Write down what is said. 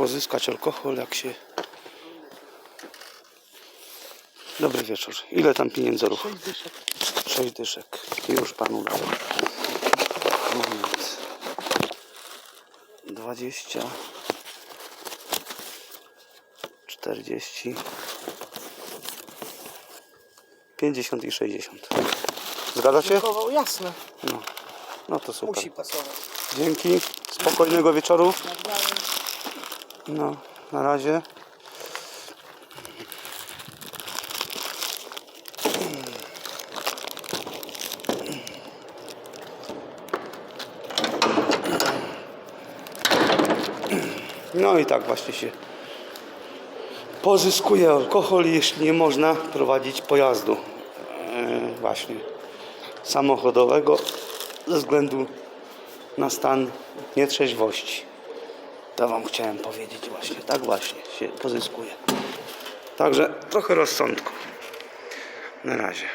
pozyskać alkohol, jak się... Dobry wieczór. Ile tam pieniędzorów? Sześć dyszek. Już panu. Moment. Dwadzieścia. Czterdzieści. Pięćdziesiąt i sześćdziesiąt. Zgadza się? Chował, jasne. No. No to super. Musi pasować. Dzięki. Spokojnego wieczoru. No, na razie. No i tak właśnie się pozyskuje alkohol, jeśli nie można prowadzić pojazdu. E, właśnie samochodowego ze względu na stan nietrzeźwości. To Wam chciałem powiedzieć właśnie. Tak właśnie się pozyskuje. Także trochę rozsądku. Na razie.